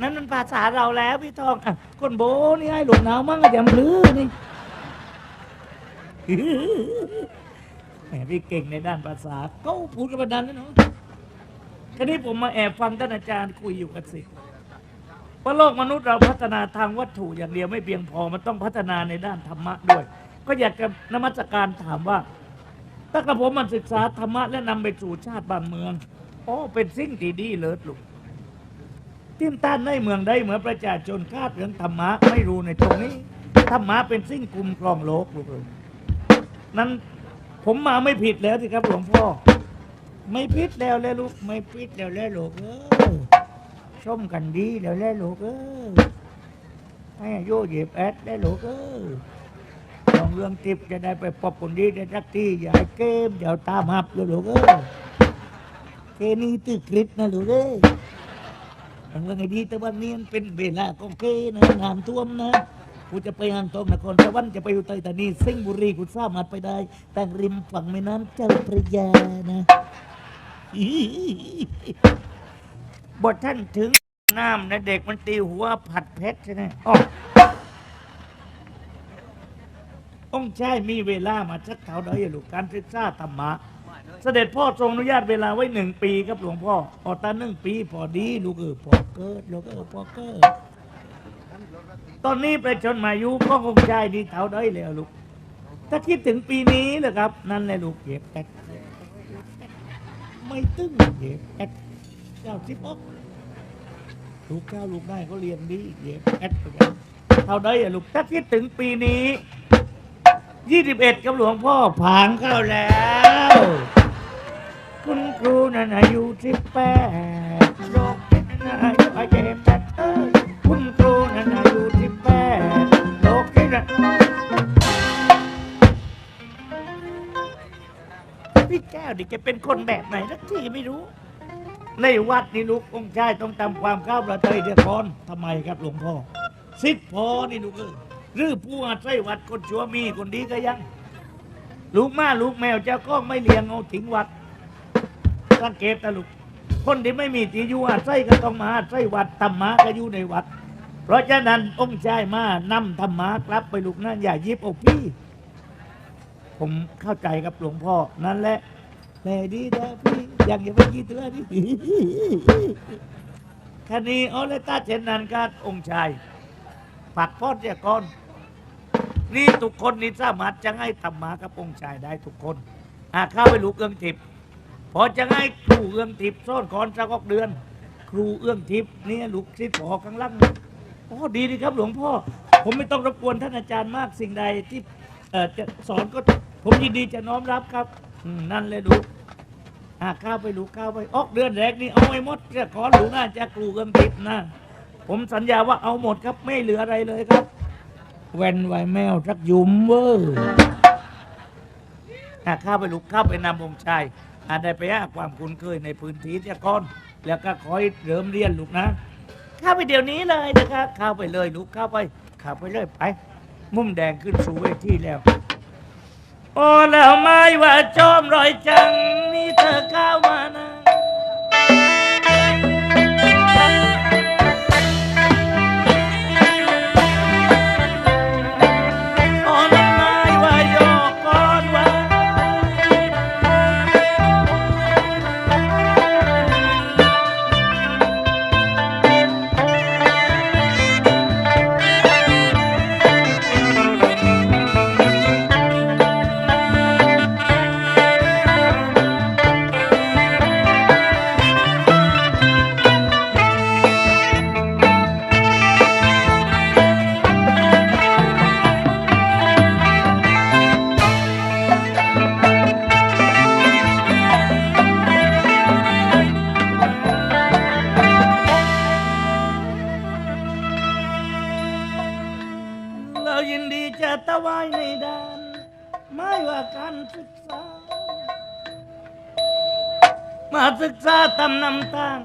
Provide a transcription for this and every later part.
นั่นมันภาษาเราแล้วพี่ทองอะคนโบนี่ให้หลวงหนาวมั่งอย่าลือนี่แหมพี่เก่งในด้านภาษาก็พูดกันประดันนะเนาะทีนี้ผมมาแอบฟังท่านอาจารย์คุยอยู่กันสิว่าโลกมนุษย์เราพัฒนาทางวัตถุอย่างเดียวไม่เพียงพอ มันต้องพัฒนาในด้านธรรมะด้วย ก็อยากจะนมัสการถามว่าถ้ากระผมมันศึกษาธรรมะและนำไปสู่ชาติบ้านเมืองอ๋อเป็นสิ่งที่ดีเลิศลูก ที่ต้านในเมืองได้เหมือนประชาชนคาดเรื่องธรรมะไม่รู้ในตรงนี้ธรรมะเป็นสิ่งกลุ่มครองโลกลูกเอ้ยนั้นผมมาไม่ผิดแล้วสิครับหลวงพ่อ ไม่ผิดแล้วแล้วลูกไม่ผิดแล้วแล้วลูกเออชมกันดีแล้วแล้วลูกเออให้อายุเหยียบแอดแล้วลูกเออลองเรื่องติบจะได้ไปพบคนดีได้สักทีอย่าให้เกมอย่าตามหับเลยลูกเอ้ยเกนี่ตื้อกริดนะลูกเอ้ย ทางเรื่องไอ้ดีแต่วันนี้มันเป็นเวลาของเกนะน้ำท่วมนะกูจะไปอ่างทองนครสวรรค์จะไปอุทัยธานีสิงห์บุรีกูสามารถไปได้แต่ริมฝั่งแม่น้ำเจ้าพระยานะบทท่านถึงน้ำนะเด็กมันตีหัวผัดเพชรใช่ไหมอ๋อองค์ชายมีเวลามาชักเขาได้ยลูกการศึกษาธรรมะ เสด็จพ่อทรงอนุญาตเวลาไว้หนึ่งปีครับหลวงพ่อออตาหนึ่งปีพอดีลูกเออพอเกิดลูกเออพอเกิดตอนนี้ประชนมายุก็องค์ชายดีเท่าได้แล้วลูก ถ้าคิดถึงปีนี้เลยครับ นั่นแหละลูกเก็บแอดไม่ตึ้งเก็บแอดเจ้าสิบออกลูกเก้าลูกได้ก็เรียนดีเก็บแอดไปกันเท่าได้อะลูกถ้าคิดถึงปีนี้ยี่สิบเอ็ดกับหลวงพ่อผางเข้าแล้ว คุณครูนั่นอายุสิบแปดโลกนั่นอายุอาเจ็ดแปดเอ้ยคุณครูนั่นอายุสิบแปดโลกที่นั่นพี่แก้วนี่แกเป็นคนแบบไหนสักทีไม่รู้ ในวัดนี่ลูกองค์ชายต้องทำความข้าวประเทยเดียกอนทำไมครับหลวงพ่อสิทธิ์พอนี่ลูกเออหรือผู้อาศัยวัดคนชั่วมีคนดีก็ยังลูกมาลูกแมวเจ้าก็ไม่เลี้ยงเอาทิ้งวัด สังเกตนะลูกคนที่ไม่มีที่อยู่อาศัยก็ต้องมาอาศัยวัดธรรมะก็อยู่ในวัด เพราะฉะนั้นองค์ชายมานำธรรมะกลับไปลูกนั่นอย่ายิบอาพี่ ผมเข้าใจครับหลวงพ่อนั่นแหละแม่ดีนะพี่อย่ากอย่าไปกี่ตัวนี่คณีเอาเลยตาเช่นนั้นก็องค์ชายปักพอดเสียก่อนนี่ทุกคนนี่สามารถจะให้ธรรมะกับองค์ชายได้ทุกคนอาเข้าไปลูกเอื้องทิพย์ พอจะให้ครูเอื้องทิพย์ซ่อนคอนสักหกเดือน ครูเอื้องทิพย์เนี่ยลูกศิษย์พอข้างล่างโอ้ดีดีครับหลวงพ่อ ผมไม่ต้องรบกวนท่านอาจารย์มากสิ่งใดที่เอ่อจะสอนก็ผมยินดีจะน้อมรับครับอืมนั่นเลยลูกอาข้าวไปลูกข้าวไปออกเดือนแรกนี่เอาไว้หมดจะขอหลูกน่าจะครูเอื้องทิพย์นะ ผมสัญญาว่าเอาหมดครับไม่เหลืออะไรเลยครับ แวนไวแมวสักยุมเวอร์หากข้าไปลุกข้าไปนำองค์ชาย อาจได้ไปหาความคุ้นเคยในพื้นที่เจ้ากอนแล้วก็คอยเริ่มเรียนลูกนะ เข้าไปเดี๋ยวนี้เลยนะครับเข้าไปเลยลูกเข้าไปเข้าไปเลยไป มุมแดงขึ้นสู่เวทีแล้ว โอ้แล้วไม่ว่าจอมรอยจังนี่เธอเข้ามา จะตะวายในด้าน ไม่ว่าการศึกษา มาศึกษาตำนำตั้ง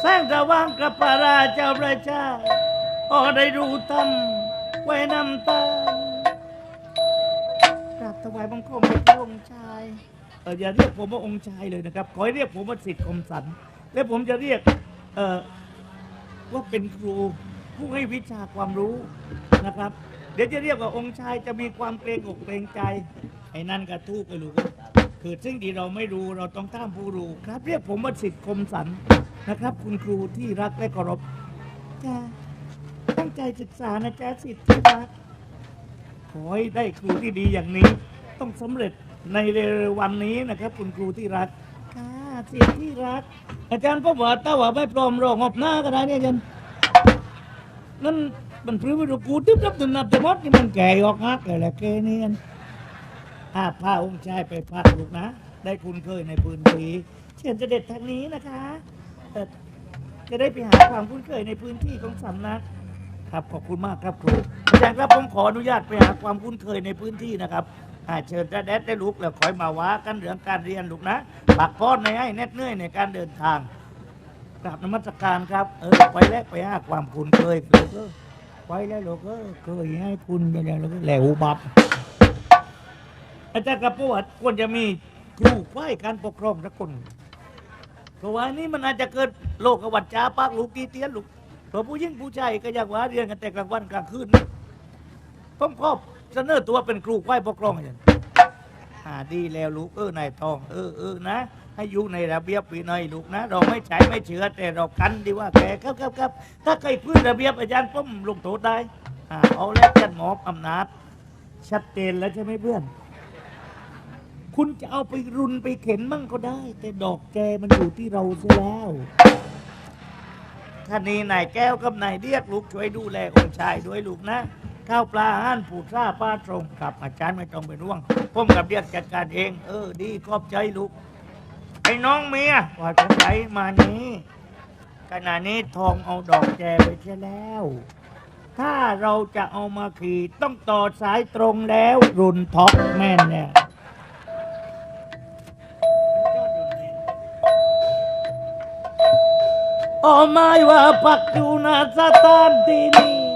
แสงสว่างกับพระราชาประชาพอได้รู้ทำไว้นำตางกราบถวายบังคมพระองค์ชายเอออย่าเรียกผมว่าองค์ชายเลยนะครับ ขอให้เรียกผมว่าสิทธิ์คมสัน และผมจะเรียกเออว่าเป็นครูผู้ให้วิชาความรู้นะครับ ดี๋ยวจะเรียกว่าองค์ชายจะมีความเกรงอกเกรงใจไอ้นั่นก็ทูกไปรู้กันคือซึ่งที่เราไม่รู้เราต้องตามผู้รู้ครับ เรียกผมว่าสิทธิ์คมสันนะครับ คุณครูที่รักและเคารพจ้าตั้งใจศึกษานะจ๊ะสิทธิ์ที่รักขอให้ได้ครูที่ดีอย่างนี้ ต้องสำเร็จในเร็ววันนี้นะครับ คุณครูที่รักค่ะสิทธิ์ที่รัก อาจารย์พ่อว่าถ้าว่าไม่พร้อมรองอบหน้าก็ได้เนี่ยอาจารย์นั่น มันพรื้ไปดูกูตึ๊บตับตึ๊บนับแต่มดนี่มันแก่ออกฮักเลยแหละแกนี่นถ้าพาองค์ชายไปพักลูกนะ ได้คุณเคยในพื้นที่เชิญเสด็จทางนี้นะคะเอ่อจะได้ไปหาความคุ้นเคยในพื้นที่ของสำนัก ครับขอบคุณมากครับครูอาจารย์ครับผมขออนุญาตไปหาความคุ้นเคยในพื้นที่นะครับอ่าเชิญแดดได้ลูกแล้วคอยมาว้ากันเรื่องการเรียนลูกนะปักพอดในให้แน่เหนื่อยในการเดินทางกราบนมัสการครับ เออไปแล้วไปหาความคุ้นเคยลูกเออ ไปแล้วลูกเออเคยให้คุณไปแล้วลูกแล้วบับอาจารย์ครับประวัติควรจะมีครูฝ่ายการปกครองสักคนเพราะว่านี่มันอาจจะเกิดโลกวัฏจ้าปากลูกตีเตียนลูกเพราะผู้หญิงผู้ชายก็อยากว่าเรียนกันแต่กลางวันกลางคืนผมก็เสนอตัวเป็นครูควายปกครองอย่างหาดีแล้วลูกเออนายทอง เออเออนะ ให้อยู่ในระเบียบวินัยลูกนะ เราไม่ใช้ไม่เชื่อแต่เรากันดีว่าแกครับครับครับถ้าใครพื้นระเบียบอาจารย์ผมลงโทษได้อ่าเอาแล้วจันหมอบอำนาจ ชัดเจนแล้วใช่ไหมเพื่อน คุณจะเอาไปรุนไปเข็นมั่งก็ได้ แต่ดอกแกมันอยู่ที่เราเสียแล้วท่านี้นายแก้วกับนายเรียกลูกช่วยดูแลองค์ชายด้วยลูกนะข้าวปลาอาหารผูดซ่าป้าตรงกับอาจารย์ไม่ต้องไปร่วงผมกับเรียกจัดการเอง เออ ดีขอบใจลูก อ้น้องเมียว่าจะไหนมานี้ขณะนี้ทองเอาดอกแจไปเสียแล้ว ถ้าเราจะเอามาขี่ต้องต่อสายตรงแล้วรุนท็อปแม่นเนี่ยโอ้ไม่ว่าปักอยู่ณสถานที่นี้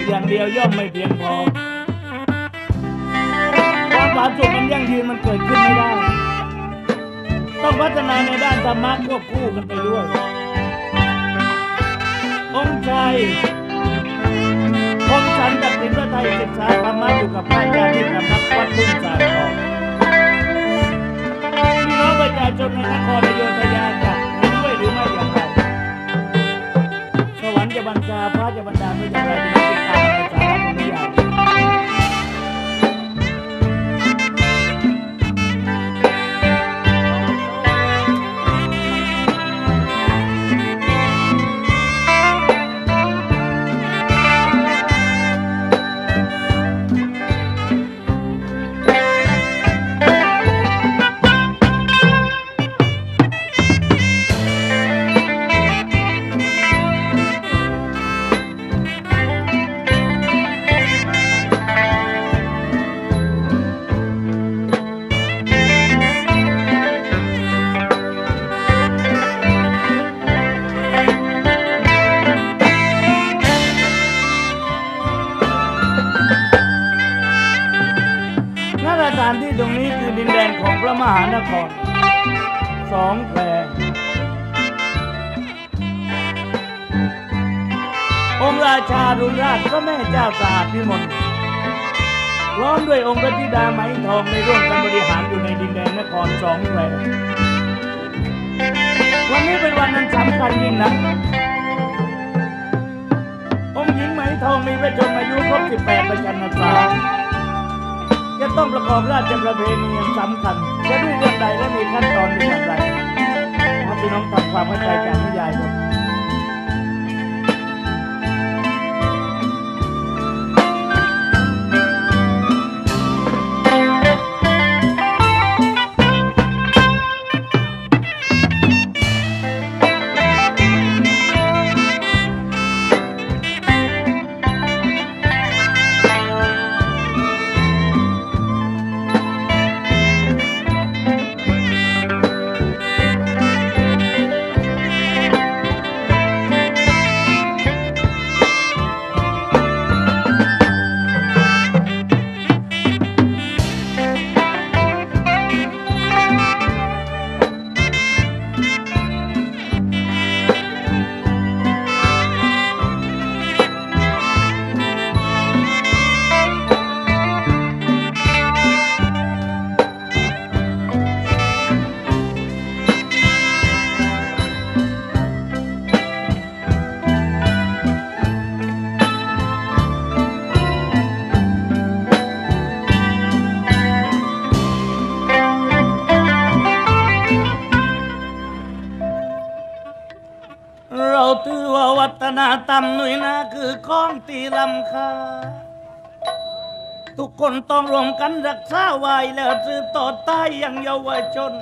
ขอย่างเดียวย่อมไม่เพียงพอความผาสุกมันยั่งยืนมันเกิดขึ้นไม่ได้ ต้องพัฒนาในด้านธรรมะควบคู่กันไปด้วย องค์ชัยองค์ฉันตัดสินพระไทยศึกษาธรรมะอยู่กับพระญาจารย์ที่สำนักวัด พระแม่เจ้าสาพิมลล้อมด้วยองค์พระธิดาไหมทองในร่วมกันบริหารอยู่ในดินแดนนครสองแคววันนี้เป็นวันนั้นสำคัญยิ่งนะองค์หญิงไหมทองมีพระชนมายุครบ 18 ประชันษาจะต้องประกอบราชประเพณีอย่างสำคัญ จะด้วยเรื่องใดและมีขั้นตอนเป็นอย่างไรมาพี่น้องทำความเข้าใจจากนิยายครับ คาทุกคนต้องรวมกันรักษาไว้แล้วสืบต่อใต้อยังเยาวชน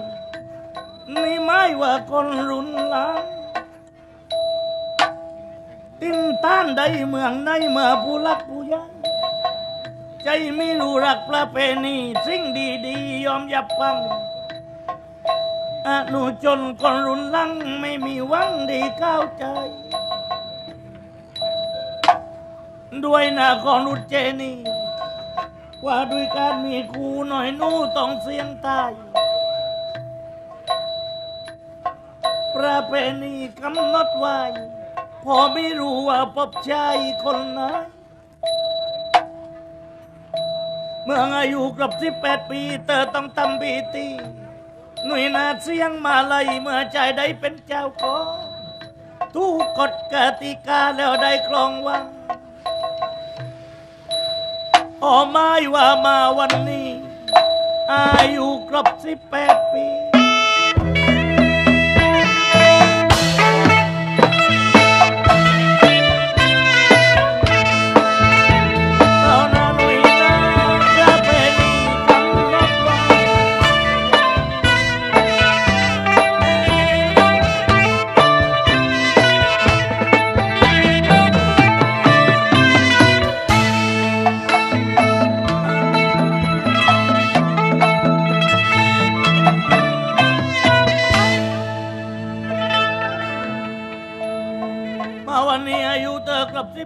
นี่ไม่ว่าคนรุ่นหลังติ้นต้านใดเมืองในเมื่อผู้รักผู้ใหญ่ใจไม่รู้รักประเพณีสิ่งดีๆ ยอมยับฟังอนุชนคนรุนลังไม่มีหวังดีเข้าใจ ด้วยนาครอุจเจนีว่าด้วยการมีครูหน่อยนู่ต้องเสียงตายประเพณีกำหนดไว้ พอไม่รู้ว่าพบชายคนไหนเมื่ออายุกลับสิบแปดปี เธอต้องทำพิธีหน่วยนาเสียงมาเลยเมื่อใจได้เป็นเจ้าของทุกกฎกติกาแล้วได้ครองวัง โอ้ไม่ว่ามาวันนี้ อายุครบสิบแปดปี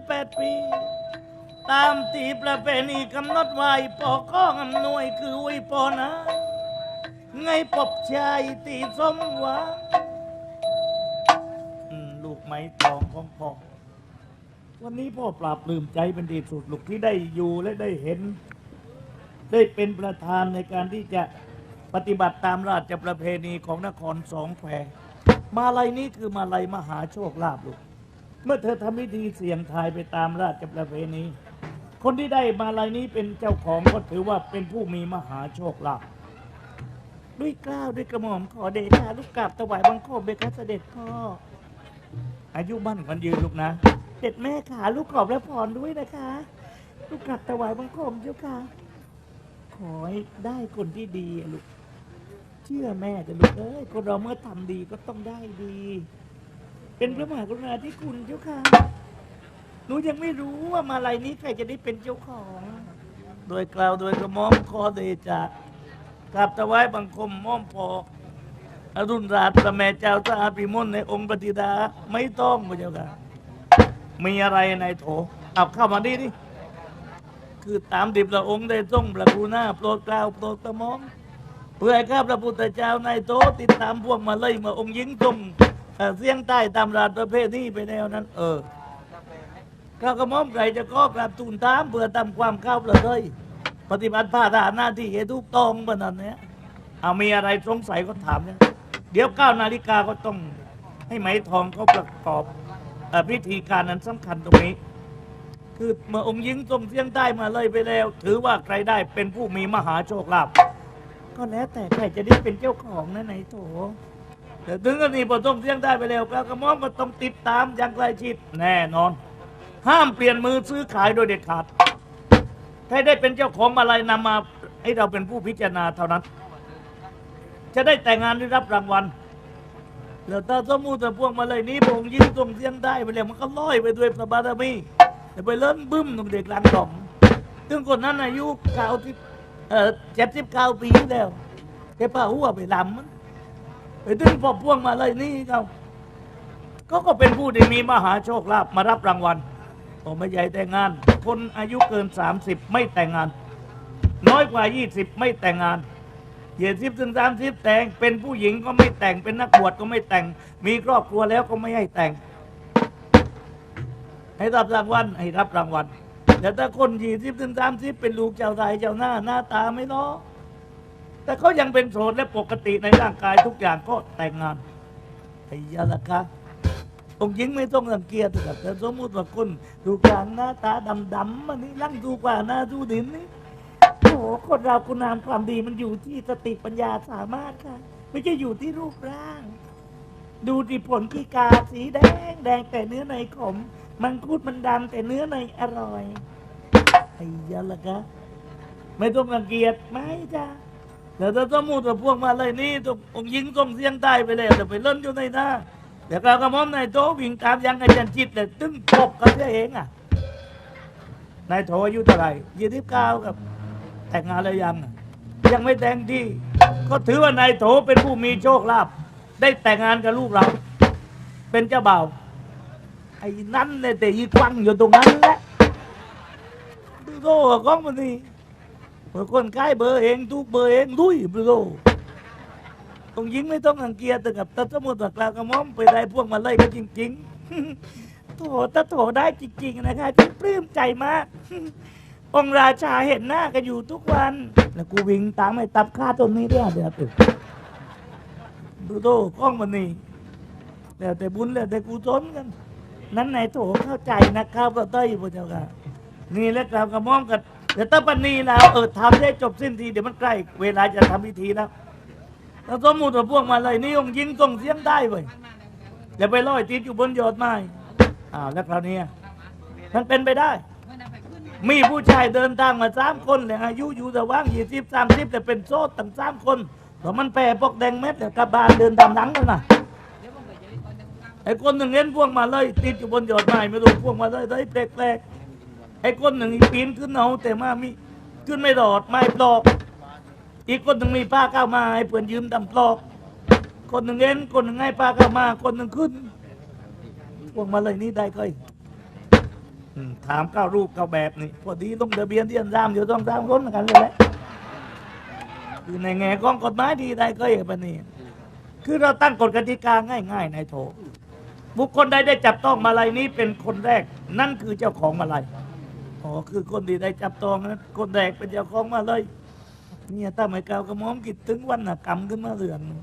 18 ปี ตามที่ประเพณีกำหนดไว้ปอข้องอำนวยคืออวยพรนะ ไงปบชายตีสมหวังอืมลูกไม้ทองของพ่อวันนี้พ่อปราบลืมใจเป็นที่สุดลูกที่ได้อยู่และได้เห็น ได้เป็นประธานในการที่จะปฏิบัติตามราชประเพณีของนครสองแควมาลัยนี้คือมาลัยมหาโชคลาภลูก เมื่อเธอทำพิธีเสี่ยงทายไปตามราชประเพณีคนที่ได้มาลัยนี้เป็นเจ้าของก็ถือว่าเป็นผู้มีมหาโชคลาภด้วยเกล้าวด้วยกระหม่อมขอเดชะลูกกราบถวายบังคมเบคะเสด็จพ่อ อายุมั่นขวัญยืนลูกนะ เด็ดแม่ขาลูกขอบและพรด้วยนะคะ ลูกกราบถวายบังคมเจ้าค่ะ ขอให้ได้คนที่ดีอะลูก เชื่อแม่จะลูกเอ้ยคนเราเมื่อทำดีก็ต้องได้ดี เป็นพระมหากรุณาธิคุณเจ้าค่ะ หนูยังไม่รู้ว่ามาลัยนี้ใครจะได้เป็นเจ้าของ โดยกล่าวโดยกระหม่อมขอเดชะกราบถวายบังคมม่อมพออรุณราชพรแม่เจ้าสาพิมลในองค์ปฏิดาไม่ต้องพระเจ้าค่ะ มีอะไรในโถเอาเข้ามาดิดิคือตามดิบละองค์ได้ทรงประกูหน้าโปรดกล้าวโปรดกระหม่อมเพื่อให้ข้าพระพุทธเจ้าในโตติดตามพวกมาเลยมาองค์หญิงทรง เสียงใต้ตามราชประเภทนี้ไปแนวนั้น เออข้ากระม่อมใครจะก็กราบทูลถามเพื่อทำความเข้าประเลยปฏิบัติภาระหน้าที่ให้ถูกต้องปะนั้นเนี้ยเอามีอะไรสงสัยก็ถามเนี่ยเดี๋ยวเก้านาฬิกาก็ต้องให้ไหมทองเขาประกอบอ่อพิธีการนั้นสำคัญตรงนี้ คือเมื่อองค์หญิงทรงเสียงใต้มาเลยไปแล้ว ถือว่าใครได้เป็นผู้มีมหาโชคลาภก็แล้วแต่ใครจะได้เป็นเจ้าของนะไหนโถ ถึงกรณีพอทรงเสียงได้ไปแล้วกระหม่อมก็ต้องติดตามอย่างใกล้ชิดแน่นอน ห้ามเปลี่ยนมือซื้อขายโดยเด็ดขาด ถ้าได้เป็นเจ้าของอะไรนำมาให้เราเป็นผู้พิจารณาเท่านั้น จะได้แต่งงานได้รับรางวัลแล้วถ้าสมมุติว่พวกมาเลยนี้พงยิ่งทรงเสียงได้ไปแล้วมันก็ลอยไปด้วยพระบารมีแต่ไปเล่นบึ้มตรงเด็กหลังกล่อมถึงคนนั้นอายุเก้าที่เอ่อเจ็ดสิบเก้าปีแล้วแค่ผ้าหัวไปลำมัน ไปถึงพอพ่วกมาเลยนี่เขาก็ก็เป็นผู้ที่มีมหาโชคลาภมารับรางวัลผมไม่ใหญ่แต่งงาน คนอายุเกิน 30 ไม่แต่งงาน น้อยกว่า 20 ไม่แต่งงานเหยียดสิบถึงสามสิบแต่ง เป็นผู้หญิงก็ไม่แต่งเป็นนักบวชก็ไม่แต่ง มีครอบครัวแล้วก็ไม่ให้แต่ง ให้รับรางวัลให้รับรางวัลแต่ถ้าคนยี่สิบถึงสามสิบเป็นลูกเจ้าไทยเจ้าหน้าหน้าตาไม่ล้อ แต่เขายังเป็นโสดและปกติในร่างกายทุกอย่างก็แต่งงานไอ้ยาละคะองค์หญิงไม่ต้องรังเกียจหรอกแต่สมมติว่าคนดูกลางหน้าตาดำๆมันนี่ลั่งดูกว่าหน้าดูดินนี่โอ้โหคนเราคุณงามความดีมันอยู่ที่สติปัญญาสามารถค่ะ ไม่ใช่อยู่ที่รูปร่าง ดูที่ผลกีกาสีแดงแดงแต่เนื้อในขม มังคุดมันดำแต่เนื้อในอร่อยไอ้ยะละคะไม่ต้องรังเกียจไม่จ้า แต่ถ้าสมมติว่าพวกมาเลยนี่ต้ององยิงต้องเสียงใต้ไปเลยแต่ไปเล่นอยู่ในหน้าเดี๋ยวเรากระมอมนายโตวิ่งตามยังอาจารย์จิตเลยตึ้งตบกันเสียเองอะนายโถอายุเท่าไหร่ยี่สิบเก้ากับ แต่งงานแล้วยัง ยังไม่แต่งที่ ก็ถือว่านายโถเป็นผู้มีโชคลาภได้แต่งงานกับลูกเรา เป็นเจ้าบ่าวไอ้นั้นเนี่ยแต่ยีควังอยู่ตรงนั้นแหละดูโตกล้องมันนี่ เมื่อคนใกล้เบอร์เองทุกเบอร์เองดุยดูโตองค์หญิงไม่ต้องรังเกียจแต่กับตาสมุทรกลางกระม่อมไปได้พวกมาไล่ก็จริงๆโถตาโถได้จริง ๆ นะคะพี่ปลื้มใจมาก องค์ราชาเห็นหน้ากันอยู่ทุกวัน แล้วกูวิ่งตามไอ้ตับฆ่าต้นนี้ด้วยเดี๋ยวตึกดูโตกล้องมันนี่แล้วแต่บุญแล้วแต่กูจนกัน นั้นไหนโถเข้าใจนะครับเราเต้ยพระเจ้าค่ะนี่แหละกลากระม่อมกัน เดี๋ยวตาปันนีแล้วเออทำได้จบสิ้นทีเดี๋ยวมันใกล้เวลาจะทำพิธีแล้วแล้วสมมุติว่าพวกมาเลยนี่องยิงส่งเสียงได้เว้ยอย่าไปลอยติดอยู่บนยอดไม้อ้าวแล้วคราวนี้มันเป็นไปได้ มีผู้ชายเดินทางมาสามคนเลยอายุอยู่แต่ว่างยี่สิบสามสิบแต่เป็นโซ่ตั้งสามคนแต่มันแปรปกแดงเม็ดแต่กระบาลเดินตามหลังกันนะไอ้คนหนึ่งเห็นพวกมาเลย ติดอยู่บนยอดไม้ไม่รู้พวกมาเลยได้แปลกๆ ไอ้คนหนึ่งปีนขึ้นเอาแต่มามีขึ้นไม่รอดไม่ปลอก อีกคนหนึ่งมีป้าเข้ามาให้เพื่อนยืมดำปลอก คนหนึ่งเอ็นคนหนึ่งให้ป้าเข้ามา คนหนึ่งขึ้นพวกมาเลยนี่ได้ก็อืมถามเก้ารูปเก้าแบบนี่พอดีลงทะเบียนที่อันรามอยู่ต้องสามคนเหมือนกันเลยแหละคือในแง่ของกฎหมายดีได้ก็เองปนี่คือเราตั้งกฎกติกาง่ายๆในายโถบุคคลใดได้จับต้องมาลัยนี้เป็นคนแรก นั่นคือเจ้าของมาลัย อ๋อคือคนที่ได้จับตองนั้นคนแรกเป็นเจ้าของมาเลย เนี่ยถ้าไม่ก่ากระหม่อมคิดถึงวรรณกรรมขึ้นมาเรืองหนึ่ง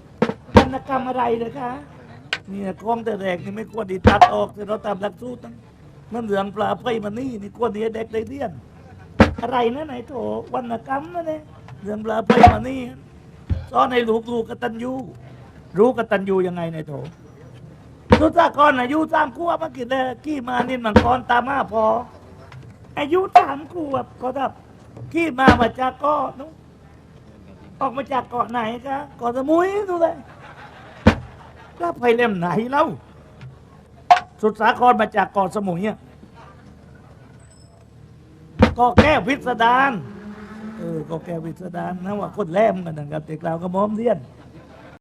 วรรณกรรมอะไรเลยคะเนี่ยกล้องแต่แรกนี่ไม่ควรดีตัดออกแต่เราตามหลักสูตรนะมันเรื่องปลาไฟมันนี่นี่ควรดีให้เด็กได้เรียนอะไรนะไหนโถวรรณกรรมนะเนี่ยเรื่องปลาไฟมันนี่สอนให้ลูกลูกกตัญญูรู้กตัญญูยังไงในโถสุดสากรอายุสามขวบมากินเลยขี้มานินมังกรตามมาพอ อายุสามขวบก็ทับขี้มามาจากเก็นุออกมาจากเกาะไหนคะเกาะสมุยดูเลยแล้วไปเล่มไหนเล่าสุดสาครมาจากเกาะสมุยอะเกาะแก้วพิสดารเออกาะแก้วพิสดารนะว่าคนแรมกันนะครับเด็กเราก็ม้อมเรียน